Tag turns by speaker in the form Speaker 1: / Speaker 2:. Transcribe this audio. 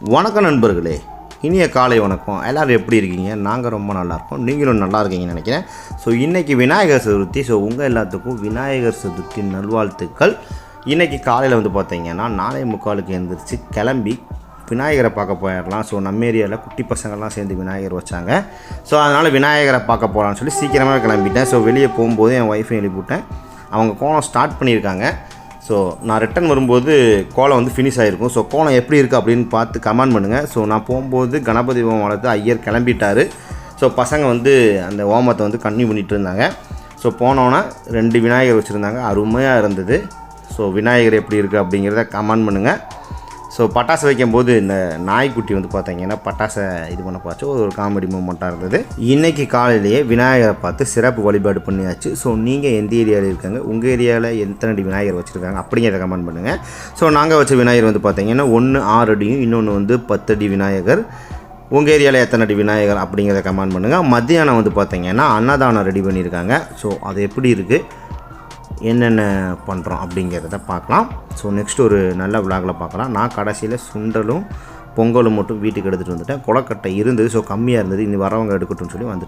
Speaker 1: வணக்கம் நண்பர்களே. இனிய காலை வணக்கம். எல்லோரும் எப்படி இருக்கீங்க? நாங்கள் ரொம்ப நல்லாயிருக்கோம் நீங்களும் நல்லா இருக்கீங்கன்னு நினைக்கிறேன். ஸோ இன்றைக்கி விநாயகர் சதுர்த்தி. ஸோ உங்கள் எல்லாத்துக்கும் விநாயகர் சதுர்த்தி நல்வாழ்த்துக்கள். இன்றைக்கி காலையில் வந்து பார்த்தீங்கன்னா நாளை முக்காலுக்கு எழுந்திரிச்சு கிளம்பி விநாயகரை பார்க்க போயிடலாம். ஸோ நம்ம ஏரியாவில் குட்டி பசங்கள்லாம் சேர்ந்து விநாயகர் வச்சாங்க. ஸோ அதனால் விநாயகரை பார்க்க போகலான்னு சொல்லி சீக்கிரமாக கிளம்பிட்டேன். ஸோ வெளியே போகும்போது என் ஒய்ஃபை எழுப்பிவிட்டேன். அவங்க கோலம் ஸ்டார்ட் பண்ணியிருக்காங்க. ஸோ நான் ரிட்டன் வரும்போது கோலம் வந்து ஃபினிஷ் ஆகிருக்கும் ஸோ கோலம் எப்படி இருக்குது அப்படின்னு பார்த்து கமெண்ட் பண்ணுங்கள் ஸோ நான் போகும்போது கணபதி ஹோமம் வளர்த்து ஐயர் கிளம்பிட்டார். ஸோ பசங்க வந்து அந்த ஹோமத்தை வந்து கன்னியூ பண்ணிகிட்டு இருந்தாங்க. ஸோ போனோன்னே ரெண்டு விநாயகர் வச்சுருந்தாங்க. அருமையாக இருந்தது. ஸோ விநாயகர் எப்படி இருக்குது அப்படிங்கிறத கமெண்ட் பண்ணுங்கள் ஸோ பட்டாசு வைக்கும்போது இந்த நாய்க்குட்டி வந்து பார்த்தீங்கன்னா பட்டாசை இது பண்ண பார்த்து ஒரு காமெடி மூமெண்ட்டாக இருந்தது. இன்றைக்கி காலையிலேயே விநாயகரை பார்த்து சிறப்பு வழிபாடு பண்ணியாச்சு. ஸோ நீங்கள் எந்த ஏரியாவில் இருக்காங்க? உங்கள் ஏரியாவில் எத்தனை அடி விநாயகர் வச்சுருக்காங்க? அப்படிங்கிறத கமெண்ட் பண்ணுங்கள் ஸோ நாங்கள் வச்ச விநாயகர் வந்து பார்த்தீங்கன்னா ஒன்று ஆறு அடியும் இன்னொன்று வந்து பத்தடி விநாயகர். உங்கள் ஏரியாவில் எத்தனை அடி விநாயகர் அப்படிங்கிறத கமெண்ட் பண்ணுங்கள் மத்தியானம் வந்து பார்த்தீங்கன்னா அன்னதானம் ரெடி பண்ணியிருக்காங்க. ஸோ அது எப்படி இருக்குது என்னென்ன பண்ணுறோம் அப்படிங்கிறத பார்க்கலாம். ஸோ நெக்ஸ்ட் ஒரு நல்ல விளாகில் பார்க்கலாம். நான் கடைசியில் சுண்டலும் பொங்கலும் மட்டும் வீட்டுக்கு எடுத்துகிட்டு வந்துட்டேன். கொலக்கட்டை இருந்தது ஸோ கம்மியாக இருந்தது. இனி வரவங்க எடுக்கட்டும்னு சொல்லி வந்துட்டு